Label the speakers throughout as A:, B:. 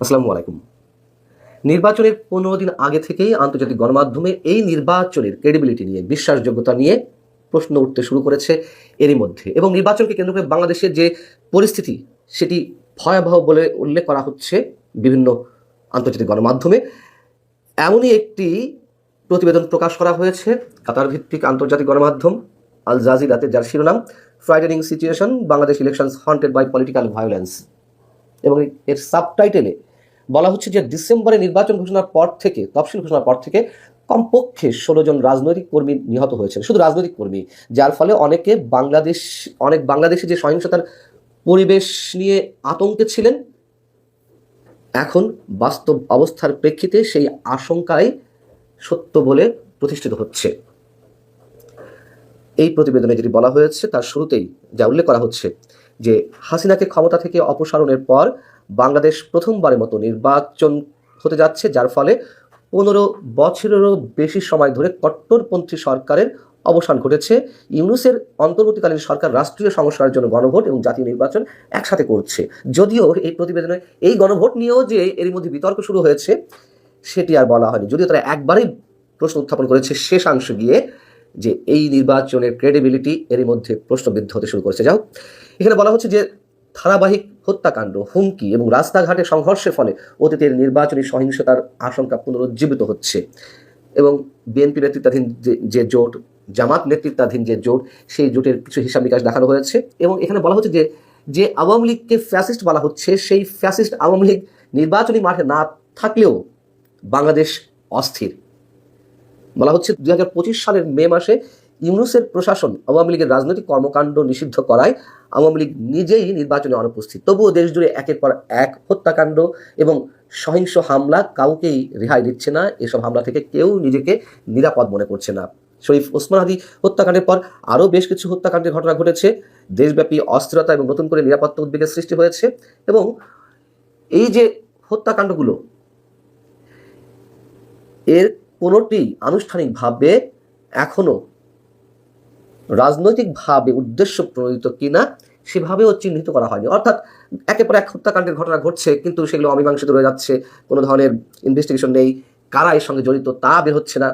A: আসসালামু আলাইকুম। নির্বাচনের পনেরো দিন আগে থেকেই আন্তর্জাতিক গণমাধ্যমে এই নির্বাচনের ক্রেডিবিলিটি নিয়ে, বিশ্বাসযোগ্যতা নিয়ে প্রশ্ন উঠতে শুরু করেছে এরই মধ্যে এবং নির্বাচনকে কেন্দ্র করে বাংলাদেশের যে পরিস্থিতি, সেটি ভয়াবহ বলে উল্লেখ করা হচ্ছে বিভিন্ন আন্তর্জাতিক গণমাধ্যমে। এমনই একটি প্রতিবেদন প্রকাশ করা হয়েছে কাতার ভিত্তিক আন্তর্জাতিক গণমাধ্যম, আল জাজিরাতে, যার শিরোনাম frightening situation Bangladesh elections haunted by political violence এবং এর সাবটাইটেলে বলা হচ্ছে যে ডিসেম্বরে নির্বাচন ঘোষণার পর থেকে, তফসিল ঘোষণার পর থেকে কমপক্ষে ষোলো জন রাজনৈতিক কর্মী নিহত হয়েছেন, শুধু রাজনৈতিক কর্মী, যার ফলে অনেকে বাংলাদেশ, অনেক বাংলাদেশে যে সহিংসতার পরিবেশ নিয়ে আতঙ্কে ছিলেন, এখন বাস্তব অবস্থার প্রেক্ষিতে সেই আশঙ্কাই সত্য বলে প্রতিষ্ঠিত হচ্ছে। এই প্রতিবেদনে যেটি বলা হয়েছে, তার শুরুতেই যা উল্লেখ করা হচ্ছে যে হাসিনাকে ক্ষমতা থেকে অপসারণের পর বাংলাদেশ প্রথমবারের মতো নির্বাচন হতে যাচ্ছে, যার ফলে পনেরো বছরেরও বেশি সময় ধরে কট্টরপন্থী সরকারের অবসান ঘটেছে। ইউনুসের অন্তর্বর্তীকালীন সরকার রাষ্ট্রীয় সংস্কারের জন্য গণভোট এবং জাতীয় নির্বাচন একসাথে করছে। যদিও এই প্রতিবেদনে এই গণভোট নিয়েও যে এর মধ্যে বিতর্ক শুরু হয়েছে, সেটি আর বলা হয়নি। যদিও তারা একবারেই প্রশ্ন উত্থাপন করেছে শেষাংশ গিয়ে যে এই নির্বাচনের ক্রেডিবিলিটি এরই মধ্যে প্রশ্নবিদ্ধ হতে শুরু করেছে। যাও এখানে বলা হচ্ছে যে ধারাবাহিক হত্যাকাণ্ড, হুমকি এবং রাস্তাঘাটে সংঘর্ষের ফলে অতীতের নির্বাচনী সহিংসতার আশঙ্কা পুনরুজ্জীবিত হচ্ছে। এবং বিএনপি নেতৃত্বাধীন যে জোট, জামাত নেতৃত্বাধীন যে জোট, সেই জোটের কিছু হিসাব নিকাশ দেখানো হয়েছে। এবং এখানে বলা হচ্ছে যে যে আওয়ামী লীগকে ফ্যাসিস্ট বলা হচ্ছে, সেই ফ্যাসিস্ট আওয়ামী লীগ নির্বাচনী মাঠে না থাকলেও বাংলাদেশ অস্থির। বলা হচ্ছে দুই হাজার পঁচিশ সালের মে মাসে ইউনুসের প্রশাসন আওয়ামী লীগের রাজনৈতিক কর্মকাণ্ড নিষিদ্ধ করায় আওয়ামী লীগ নিজেই নির্বাচনে অনুপস্থিত। তবুও দেশ জুড়ে একের পর এক হত্যাকাণ্ড এবং সহিংস হামলা কাউকেই রেহাই দিচ্ছে না। এসব হামলা থেকে কেউ নিজেকে নিরাপদ মনে করছে না। শরীফ ওসমান হাদি হত্যাকাণ্ডের পর আরও বেশ কিছু হত্যাকাণ্ডের ঘটনা ঘটেছে। দেশব্যাপী অস্থিরতা এবং নতুন করে নিরাপত্তা উদ্বেগের সৃষ্টি হয়েছে এবং এই যে হত্যাকাণ্ডগুলো, এর কোনোটি আনুষ্ঠানিকভাবে এখনও রাজনৈতিকভাবে উদ্দেশ্য প্রণোদিত কিনা সেভাবেও চিহ্নিত করা হয়নি। অর্থাৎ একের পর এক হত্যাকাণ্ডের ঘটনা ঘটছে, কিন্তু সেগুলো অমীমাংসিত রয়ে যাচ্ছে, কোনো ধরনের ইনভেস্টিগেশন নেই, কারা এর সঙ্গে জড়িত তা বের হচ্ছে না।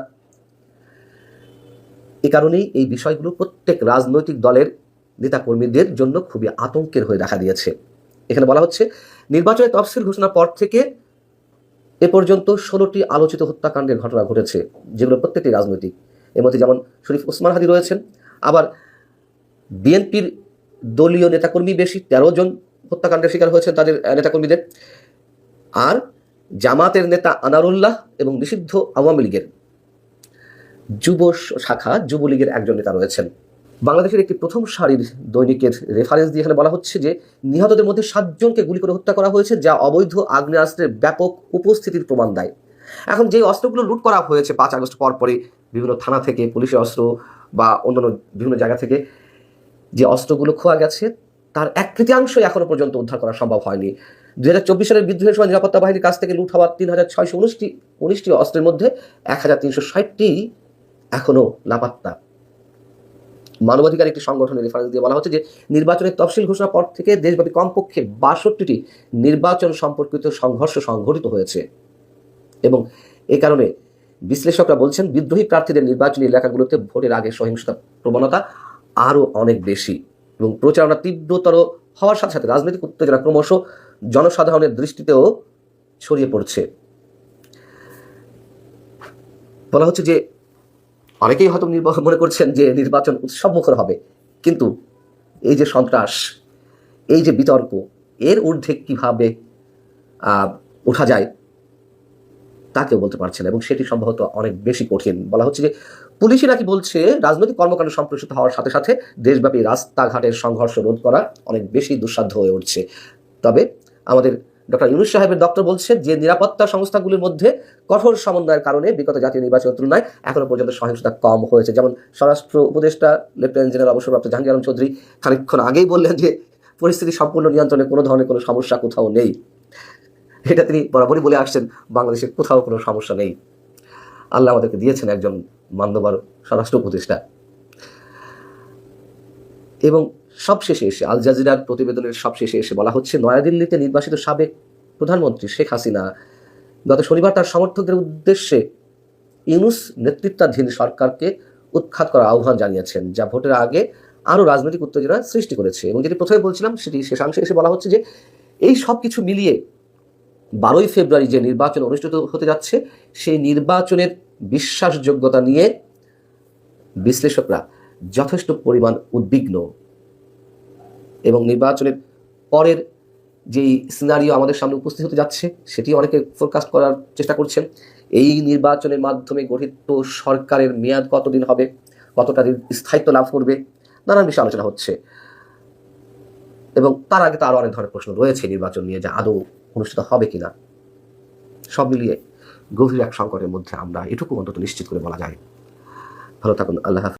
A: এ কারণেই এই বিষয়গুলো প্রত্যেক রাজনৈতিক দলের নেতাকর্মীদের জন্য খুবই আতঙ্কের হয়ে দেখা দিয়েছে। এখানে বলা হচ্ছে নির্বাচনের তফসিল ঘোষণার পর থেকে এ পর্যন্ত ষোলোটি আলোচিত হত্যাকাণ্ডের ঘটনা ঘটেছে, যেগুলো প্রত্যেকটি রাজনৈতিক। এর মধ্যে যেমন শরীফ ওসমান হাদি রয়েছেন আবার বিএনপির দলীয় নেতাকর্মী বেশি, তেরো জন হত্যাকাণ্ডের শিকার হয়েছেন তাদের নেতাকর্মীদের। আর জামাতের নেতা আনারুল্লাহ এবং নিষিদ্ধ আওয়ামী লীগের যুব শাখা, যুবলীগের একজন নেতা রয়েছেন। বাংলাদেশের একটি প্রথম সারির দৈনিকের রেফারেন্স দিয়ে এখানে বলা হচ্ছে যে, নিহতদের মধ্যে সাতজনকে গুলি করে হত্যা করা হয়েছে, যা অবৈধ আগ্নেয়াস্ত্রের ব্যাপক উপস্থিতির প্রমাণ দেয়। এখন যে অস্ত্রগুলো লুট করা হয়েছে পাঁচ আগস্ট পর পরে বিভিন্ন থানা থেকে, পুলিশের অস্ত্র বা অন্যান্য বিভিন্ন জায়গা থেকে যে অস্ত্রগুলো খোয়া গেছে, তার এক তৃতীয়াংশই এখনও পর্যন্ত উদ্ধার করা সম্ভব হয়নি। দু হাজার চব্বিশ সালের বিদ্রোহের সময় নিরাপত্তা বাহিনীর কাছ থেকে লুট হওয়া তিন হাজার ছয়শো উনিশটি উনিশটি অস্ত্রের মধ্যে এক হাজার তিনশো ষাটটি এখনও লাপাত্তা। মানবাধিকার একটি সংগঠনের রেফারেন্স দিয়ে বলা হচ্ছে যে, নির্বাচনের তফসিল ঘোষণার পর থেকে দেশব্যাপী কমপক্ষে বাষট্টিটি নির্বাচন সম্পর্কিত সংঘর্ষ সংঘটিত হয়েছে। এবং এ কারণে বিশ্লেষকরা বলছেন, বিদ্রোহী প্রার্থীদের নির্বাচনী এলাকাগুলোতে ভোটের আগে সহিংসতা প্রবণতা আরও অনেক বেশি এবং প্রচারণা তীব্রতর হওয়ার সাথে সাথে রাজনৈতিক উত্তেজনা ক্রমশ জনসাধারণের দৃষ্টিতেও ছড়িয়ে পড়ছে। বলা হচ্ছে যে, অনেকেই হয়তো মনে করছেন যে নির্বাচন উৎসবমুখর হবে, কিন্তু এই যে সন্ত্রাস, এই যে বিতর্ক, এর ঊর্ধ্বে কীভাবে ওঠা যায় তা কেউ বলতে পারছে না এবং সেটি সম্ভবত অনেক বেশি কঠিন। বলা হচ্ছে যে পুলিশই নাকি বলছে, রাজনৈতিক কর্মকাণ্ড সম্প্রসারিত হওয়ার সাথে সাথে দেশব্যাপী রাস্তাঘাটের সংঘর্ষ রোধ করা অনেক বেশি দুঃসাধ্য হয়ে উঠছে। তবে আমাদের ডক্টর ইউনুস সাহেবের দপ্তর বলছে যে নিরাপত্তা সংস্থাগুলির মধ্যে কঠোর সমন্বয়ের কারণে বিগত জাতীয় নির্বাচনের তুলনায় এখনও পর্যন্ত সহিংসতা কম হয়েছে। যেমন স্বরাষ্ট্র উপদেষ্টা, লেফটেন্যান্ট জেনারেল অবসরপ্রাপ্ত জাহাঙ্গীর আলম চৌধুরী খানিকক্ষণ আগেই বললেন যে পরিস্থিতি সম্পূর্ণ নিয়ন্ত্রণে কোনো ধরনের কোনো সমস্যা কোথাও নেই। এটা তিনি বরাবরই বলে আসছেন বাংলাদেশের কোথাও কোনো সমস্যা নেই। আল্লাহ আমাদেরকে দিয়েছেন একজন মান্যবর স্বরাষ্ট্র উপদেষ্টা। এবং সবশেষে এসে, আল জাজিরার প্রতিবেদনের সবশেষে এসে বলা হচ্ছে, নয়াদিল্লিতে নির্বাসিত সাবেক প্রধানমন্ত্রী শেখ হাসিনা গত শনিবার তার সমর্থকদের উদ্দেশ্যে ইউনুস নেতৃত্বাধীন সরকারকে উৎখাত করার আহ্বান জানিয়েছেন, যা ভোটের আগে আরও রাজনৈতিক উত্তেজনা সৃষ্টি করেছে। এবং যেটি প্রথমে বলছিলাম, সেটি শেষাংশে এসে বলা হচ্ছে যে, এই সব কিছু মিলিয়ে বারোই ফেব্রুয়ারি যে নির্বাচন অনুষ্ঠিত হতে যাচ্ছে, সেই নির্বাচনের বিশ্বাসযোগ্যতা নিয়ে বিশ্লেষকরা যথেষ্ট পরিমাণ উদ্বিগ্ন। এবং নির্বাচনের পরের যেই সিনারিও আমাদের সামনে উপস্থিত হতে যাচ্ছে, সেটি অনেকে ফোরকাস্ট করার চেষ্টা করছেন। এই নির্বাচনের মাধ্যমে গঠিত সরকারের মেয়াদ কতদিন হবে, কতটা দিন স্থায়িত্ব লাভ করবে, নানান বিষয়ে আলোচনা হচ্ছে। এবং তার আগে তো আরও অনেক ধরনের প্রশ্ন রয়েছে নির্বাচন নিয়ে, যা আদৌ অনুষ্ঠিত হবে কিনা, সব মিলিয়ে গভীর এক সংকটের মধ্যে আমরা এটুকু অন্তত নিশ্চিত করে বলা যায়। ভালো থাকুন, আল্লাহ